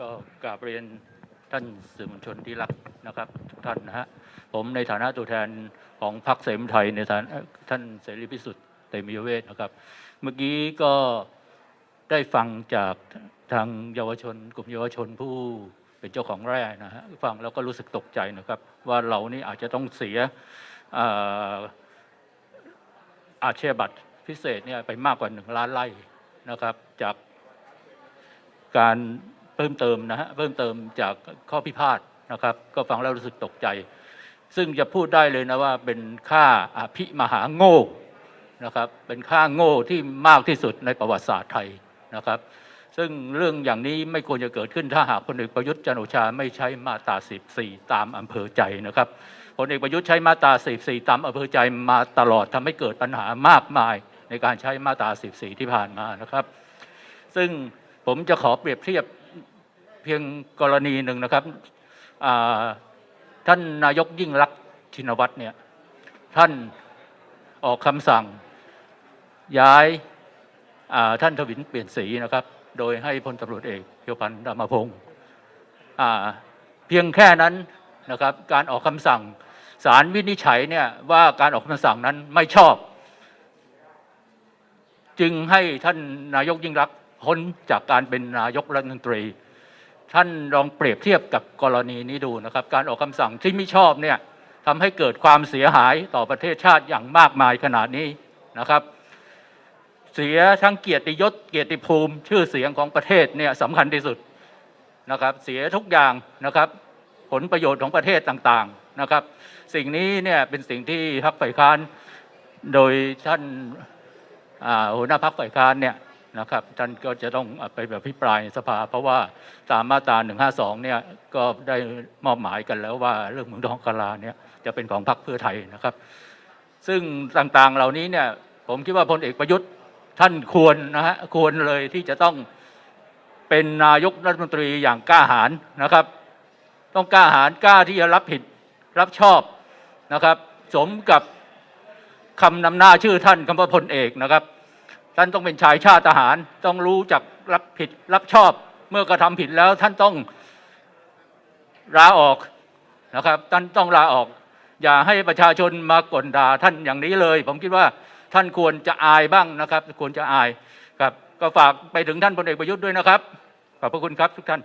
ก็กราบเรียนท่านสื่อมวลชนที่รักนะครับทุกท่านนะฮะผมในฐานะตัวแทนของพรรคเสรีไทยในฐานะท่านเสรีพิสุทธิ์เตมีเวทนะครับ เมื่อกี้ก็ได้ฟังจากทางเยาวชน กลุ่มเยาวชนผู้เป็นเจ้าของแร่นะฮะฟังแล้วก็รู้สึกตกใจนะครับ ว่าเรานี่อาจจะต้องเสียอ่ออาชีพบัตรพิเศษเนี่ยไปมากกว่าหนึ่งล้านไร่นะครับ จากการ เพิ่มเติมนะฮะเพิ่มเติมจากข้อพิพาทนะครับ ก็ฟังแล้วรู้สึกตกใจ ซึ่งจะพูดได้เลยนะว่าเป็นค่าอภิมหาโง่นะครับเป็นค่าโง่ที่มากที่สุดในประวัติศาสตร์ไทยนะครับ ซึ่งเรื่องอย่างนี้ไม่ควรจะเกิดขึ้นถ้าหากพลเอกประยุทธ์จันโอชาไม่ใช้มาตรา14 ตามอำเภอใจนะครับพลเอกประยุทธ์ใช้มาตรา14 ตามอำเภอใจมาตลอดทำให้เกิดปัญหามากมายในการใช้มาตรา14 ที่ผ่านมานะครับ ซึ่งผมจะขอเปรียบเทียบ เพียงกรณีหนึ่งนะครับท่านนายกยิ่งรักชินวัตรเนี่ยท่านออกคำสั่งย้ายาท่านทวินเปลี่ยนสีนะครับ โดยให้พลตำรวจเอกเพียวพันธ์ดามพงศ์เพียงแค่นั้นนะครับการออกคำสั่งศาลวินิจฉัยเนี่ยว่าการออกคำสั่งนั้นไม่ชอบ จึงให้ท่านนายกยิ่งรักพ้นจากการเป็นนายกรัฐมนตรี ท่านลองเปรียบเทียบกับกรณีนี้ดูนะครับ การออกคำสั่งที่ไม่ชอบเนี่ยทำให้เกิดความเสียหายต่อประเทศชาติอย่างมากมายขนาดนี้นะครับ เสียทั้งเกียรติยศเกียรติภูมิ ชื่อเสียงของประเทศเนี่ยสำคัญที่สุดนะครับ เสียทุกอย่างนะครับ ผลประโยชน์ของประเทศต่างๆนะครับ สิ่งนี้เนี่ยเป็นสิ่งที่พรรคฝ่ายค้านโดยท่านหัวหน้าพรรคฝ่ายค้านเนี่ย นะครับท่านก็จะต้องไปแบบพิปรายในสภา เพราะว่าตามมาตรา152เนี่ยก็ได้มอบหมายกันแล้วว่าเรื่องเมืองทองคาราเนี่ยจะเป็นของพรรคเพื่อไทยนะครับ ซึ่งต่างๆเหล่านี้เนี่ยผมคิดว่าพลเอกประยุทธ์ท่านควรนะฮะควรเลยที่จะต้องเป็นนายกรัฐมนตรีอย่างกล้าหาญนะครับ ต้องกล้าหาญกล้าที่จะรับผิดรับชอบนะครับ สมกับคำนำหน้าชื่อท่านคำว่าพลเอกนะครับ ท่านต้องเป็นชายชาติทหาร ต้องรู้จักรับผิดรับชอบ เมื่อกระทำผิดแล้วท่านต้องลาออกนะครับท่านต้องลาออก อย่าให้ประชาชนมากลด่าท่านอย่างนี้เลย ผมคิดว่าท่านควรจะอายบ้างนะครับ ควรจะอายครับ ก็ฝากไปถึงท่านพลเอกประยุทธ์ด้วยนะครับ ขอบพระคุณครับทุกท่าน